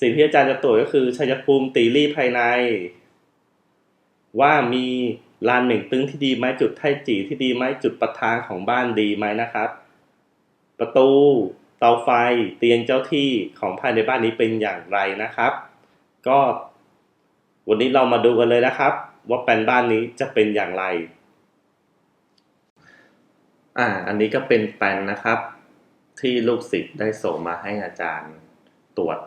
สิ่งที่อาจารย์จะตรวจก็คือชัยภูมิตีรี่ภายใน ว่ามีลานเหม่งตึงที่ดีไหมจุดไทจีที่ดีไหมจุดประทางของบ้านดีไหมนะครับ ประตูเตาไฟเตียงเจ้าที่ของภายในบ้านนี้เป็นอย่างไรนะครับ ก็วันนี้เรามาดูกันเลยนะครับ ว่าแปลนบ้านนี้จะเป็นอย่างไร อ่า อันนี้ก็เป็นแปลนนะครับ ที่ลูกศิษย์ได้ส่งมาให้อาจารย์ตรวจ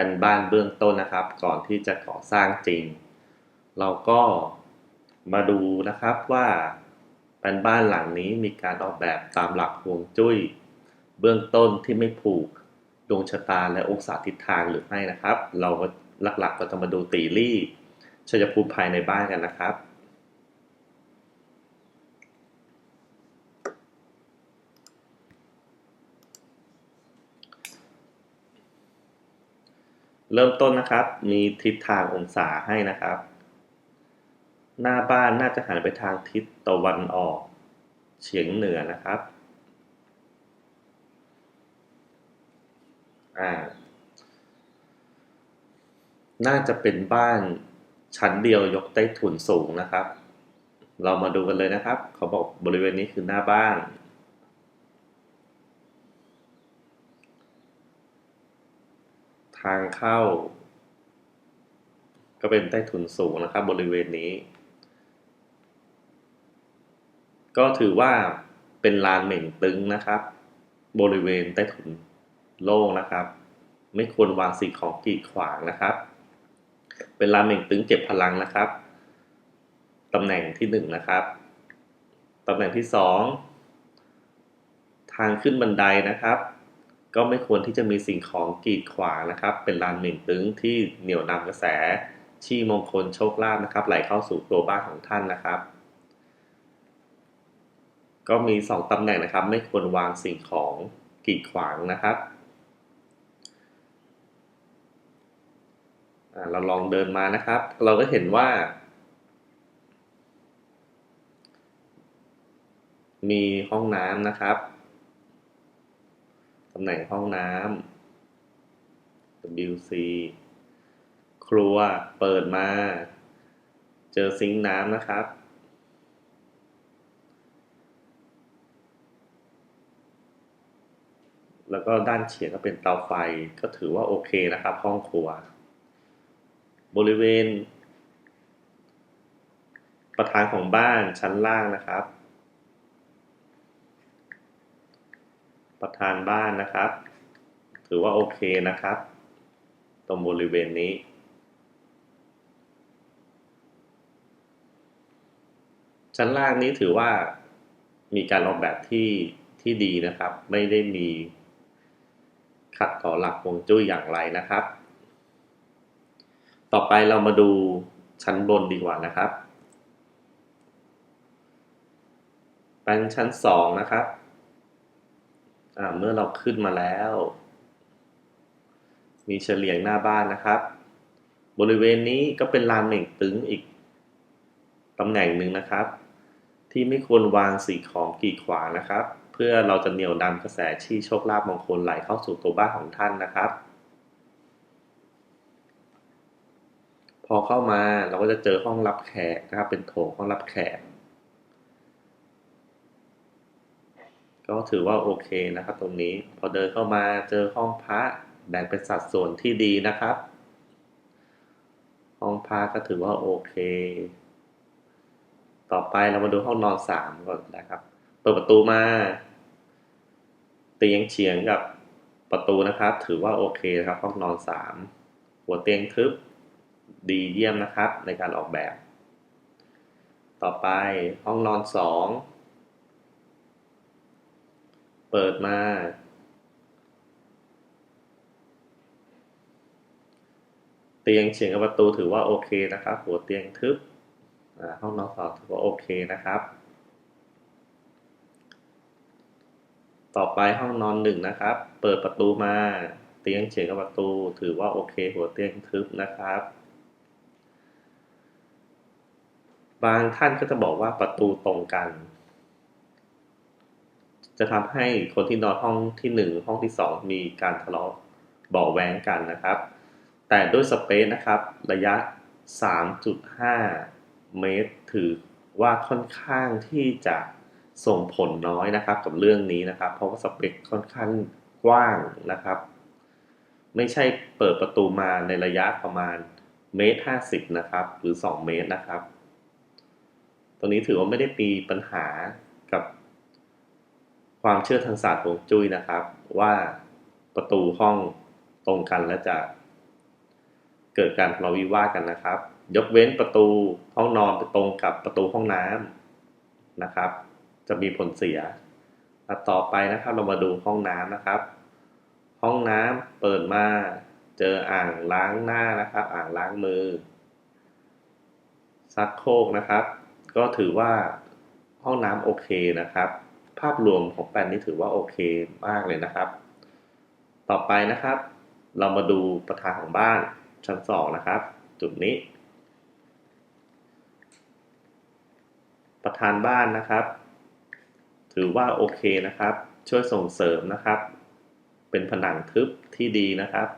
เป็นบ้านเบื้องต้นนะครับ ก่อนที่จะก่อสร้างจริง เราก็มาดูนะครับว่าเป็นบ้านหลังนี้มีการออกแบบตามหลักฮวงจุ้ย เบื้องต้นที่ไม่ผูกดวงชะตาและองศาทิศทางหรือไม่นะครับ เราก็หลักๆก็จะมาดูตีรี่ชัยภูมิภายในบ้านกันนะครับ เริ่มต้นนะครับ มีทิศทางองศาให้นะครับ หน้าบ้านน่าจะหันไปทางทิศตะวันออก เฉียงเหนือนะครับอ่าน่าจะเป็นบ้านชั้นเดียวยกใต้ถุนสูงนะครับ เรามาดูกันเลยนะครับ เขาบอกบริเวณนี้คือหน้าบ้าน ทางเข้า ก็เป็นใต้ถุนสูงนะครับ บริเวณนี้ ก็ถือว่าเป็นลานเหม่งตึงนะครับ บริเวณใต้ถุนโล่งนะครับ ไม่ควรวางสิ่งของกีดขวางนะครับ เป็นลานเหม่งตึงเก็บพลังนะครับตำแหน่งที่หนึ่งนะครับตำแหน่งที่สองทางขึ้นบันไดนะครับ ก็ไม่ควรที่จะมีสิ่งของกีดขวางนะครับ เป็นลานเหม่งตึงที่เหนี่ยวนำกระแสชี้มงคลโชคลาภนะครับ ไหลเข้าสู่ตัวบ้านของท่านนะครับ ก็มีสองตำแหน่งนะครับ ไม่ควรวางสิ่งของกีดขวางนะครับเราลองเดินมานะครับ เราก็เห็นว่า มีห้องน้ำนะครับำแหน่งห้องน้ำ WC ครัวเปิดมา เจอซิงค์น้ำนะครับ แล้วก็ด้านเฉียงก็เป็นเตาไฟก็ถือว่าโอเคนะครับ ห้องครัว บริเวณ ประธานของบ้านชั้นล่างนะครับ ประธานบ้านนะครับ ถือว่าโอเคนะครับ ตรงบริเวณนี้ ชั้นล่างนี้ถือว่ามีการออกแบบที่ที่ดีนะครับ ไม่ได้มีขัดต่อหลักฮวงจุ้ยอย่างไรนะครับ ต่อไปเรามาดูชั้นบนดีกว่านะครับเป็นชั้นสองนะครับ เมื่อเราขึ้นมาแล้ว มีเฉลียงหน้าบ้านนะครับ บริเวณนี้ก็เป็นลานเหม่งตึงอีกตำแหน่งหนึ่งนะครับ ที่ไม่ควรวางสิ่งของกีดขวางนะครับ เพื่อเราจะเหนี่ยวดำกระแสชี้โชคลาภมงคลไหลเข้าสู่ตัวบ้านของท่านนะครับ พอเข้ามาเราก็จะเจอห้องรับแขกนะครับ เป็นโถงห้องรับแขก ก็ถือว่าโอเคนะครับ ตรงนี้พอเดินเข้ามาเจอห้องพระแบ่งเป็นสัดส่วนที่ดีนะครับ ห้องพระก็ถือว่าโอเค ต่อไปเรามาดูห้องนอนสามก่อนนะครับ เปิดประตูมาเตียงเฉียงกับประตูนะครับ ถือว่าโอเคครับ ห้องนอนสามหัวเตียงทึบดีเยี่ยมนะครับ ในการออกแบบ ต่อไปห้องนอนสอง เปิดมา เตียงเฉียงกับประตูถือว่าโอเคนะครับ หัวเตียงทึบห้องนอนสองถือว่าโอเคนะครับ ต่อไปห้องนอนหนึ่งนะครับ เปิดประตูมา เตียงเฉียงกับประตู ถือว่าโอเค หัวเตียงทึบนะครับบางท่านก็จะบอกว่าประตูตรงกัน จะทำให้คนที่นอนห้องที่หนึ่งห้องที่สองมีการทะเลาะเบาแวงกันนะครับ แต่ด้วยสเปซนะครับ ระยะ 3.5 เมตร ถือว่าค่อนข้างที่จะส่งผลน้อยนะครับกับเรื่องนี้นะครับ เพราะว่าสเปคค่อนข้างกว้างนะครับ ไม่ใช่เปิดประตูมาในระยะประมาณเมตรห้าสิบนะครับ หรือ 2 เมตรนะครับตรงนี้ถือว่าไม่ได้มีปัญหากับ ความเชื่อทางศาสตร์ของจุ้ยนะครับ ว่าประตูห้องตรงกันและจะเกิดการทะเลาะวิวาทกันนะครับ ยกเว้นประตูห้องนอนไปตรงกับประตูห้องน้ำนะครับ จะมีผลเสียต่อไปนะครับ เรามาดูห้องน้ำนะครับ ห้องน้ำเปิดมาเจออ่างล้างหน้านะครับ อ่างล้างมือซักโครกนะครับ ก็ถือว่าห้องน้ำโอเคนะครับ ภาพรวมของแปลนนี้ถือว่าโอเคมากเลยนะครับ ต่อไปนะครับ เรามาดูประธานของบ้านชั้นสองนะครับ จุดนี้ ประธานบ้านนะครับ ถือว่าโอเคนะครับ ช่วยส่งเสริมนะครับ เป็นผนังทึบที่ดีนะครับ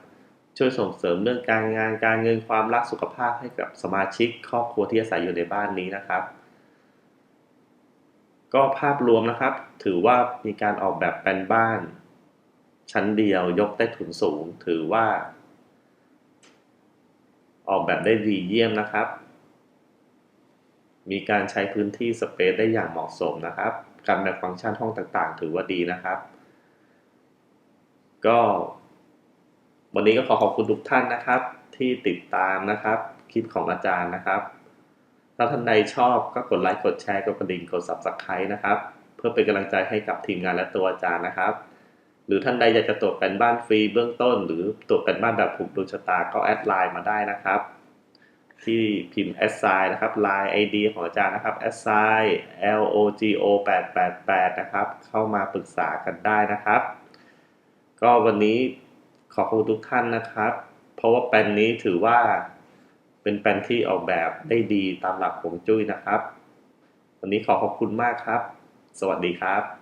ช่วยส่งเสริมเรื่องการงานการเงินความรักสุขภาพให้กับสมาชิก ครอบครัวที่อาศัยอยู่ในบ้านนี้นะครับ ก็ภาพรวมนะครับ ถือว่ามีการออกแบบแปลนบ้าน ชั้นเดียวยกใต้ถุนสูง ถือว่า ออกแบบได้ดีเยี่ยมนะครับ มีการใช้พื้นที่สเปซได้อย่างเหมาะสมนะครับ การแบ่งฟังก์ชันห้องต่างๆ ถือว่าดีนะครับ ก็ วันนี้ก็ขอขอบคุณทุกท่านนะครับ ที่ติดตามนะครับ คลิปของอาจารย์นะครับ ถ้าท่านใดชอบก็กดไลค์กดแชร์กดกระดิ่งกด subscribe นะครับ เพื่อเป็นกำลังใจให้กับทีมงานและตัวอาจารย์นะครับ หรือท่านใดอยากจะตรวจแผนบ้านฟรีเบื้องต้น หรือตรวจแผนบ้านแบบผูกดวงชะตาก็แอดไลน์มาได้นะครับ ที่พิมพ์ s i นะครับ line ID ของอาจารย์นะครับ s i l o g o 8 8 8นะครับ เข้ามาปรึกษากันได้นะครับ ก็วันนี้ขอบคุณทุกท่านนะครับ เพราะว่าแปลนนี้ถือว่า เป็นแปลนที่ออกแบบได้ดีตามหลักของจุ้ยนะครับ วันนี้ขอขอบคุณมากครับ สวัสดีครับ